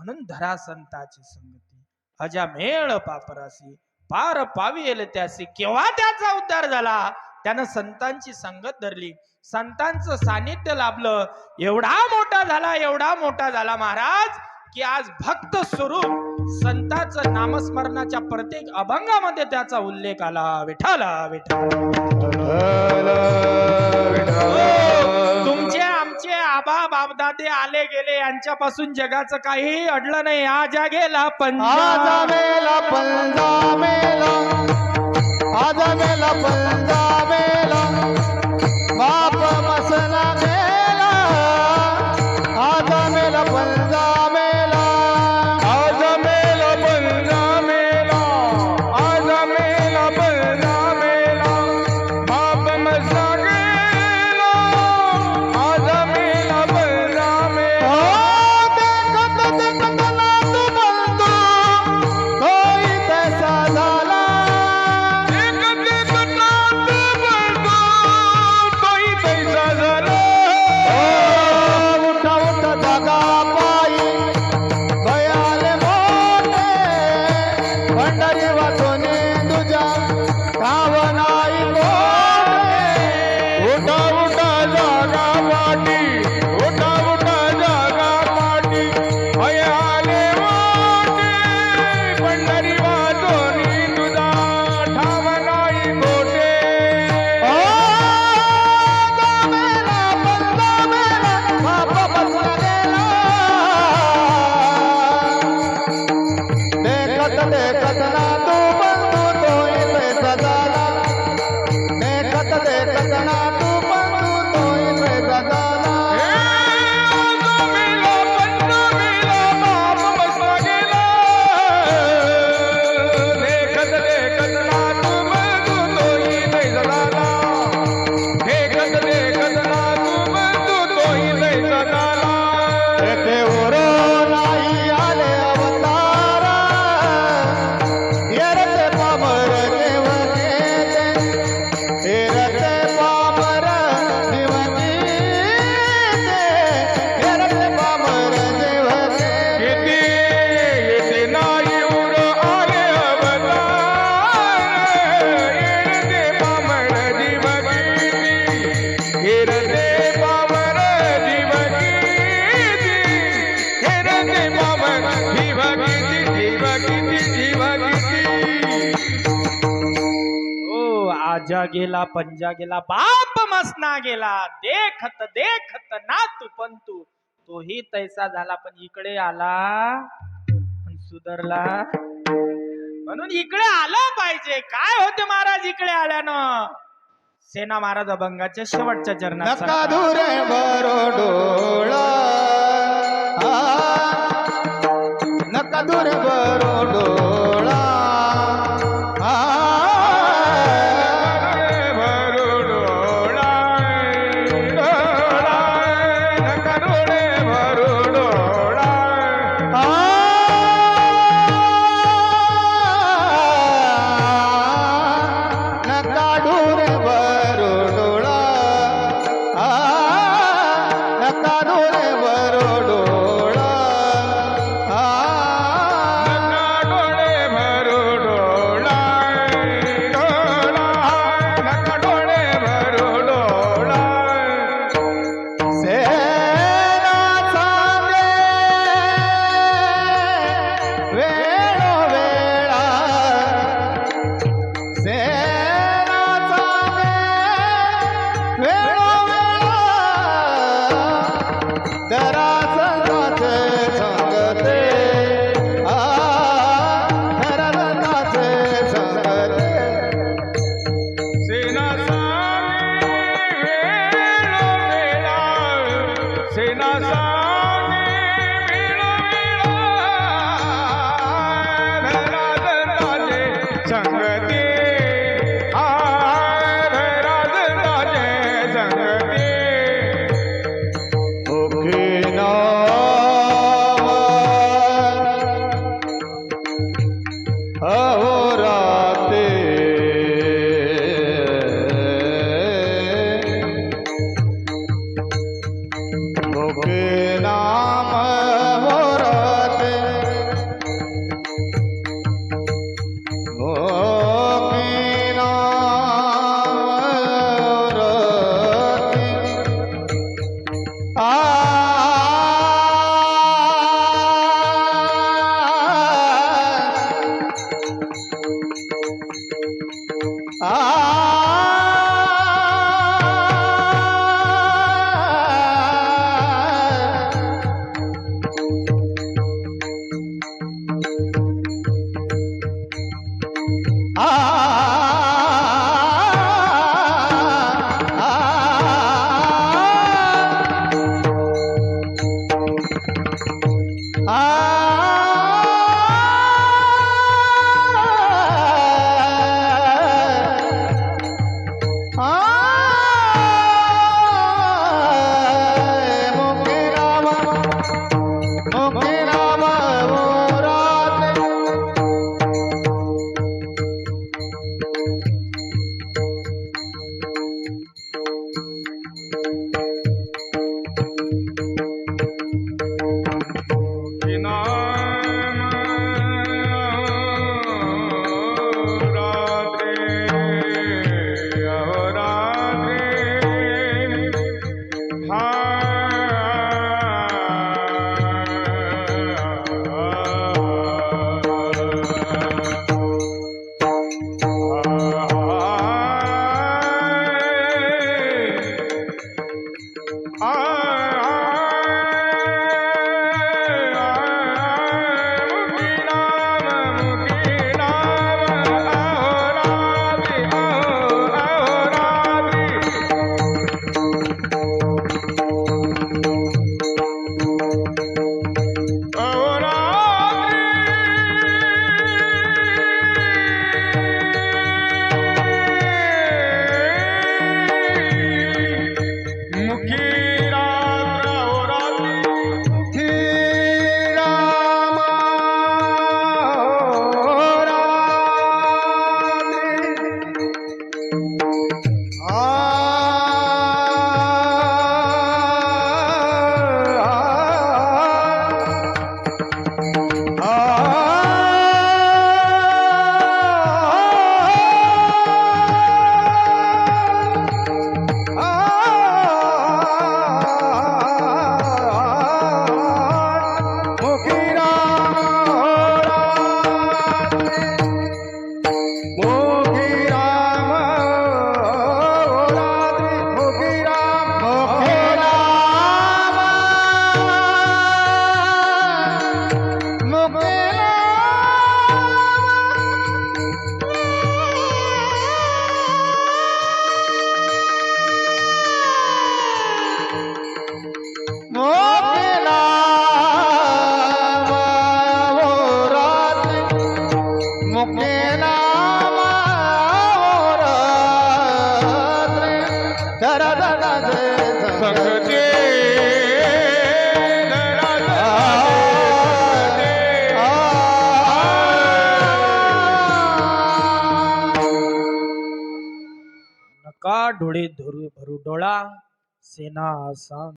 म्हणून धरा संताची संगती. अजा मेळ पापरासी पार पाविल त्यासी केव्हा त्याचा उद्धार झाला? त्यानं संतांची संगत धरली. संतांचं सानिध्य लाभलं. एवढा मोठा झाला एवढा मोठा झाला महाराज की आज भक्त स्वरूप संताचं नामस्मरणाच्या प्रत्येक अभंगामध्ये त्याचा उल्लेख आला. विठाला विठाला आबा बापदादे आले गेले यांच्यापासून जगाचं काही अडलं नाही. आज गेला पण आजा मेला. पंजा मेला. देखत आजा गेला पंजा गेला बाप मसना गेला. देखत देखत नातू पंतू. तोही तैसा झाला पण इकडे आला पण सुधरला. म्हणून इकडे आलं पाहिजे. काय होते महाराज इकडे आल्यानं? सेना महाराज अभंगाच्या शेवटच्या चरणात नका बरो না नका डोळे धरू भरू डोळा सेना आसाम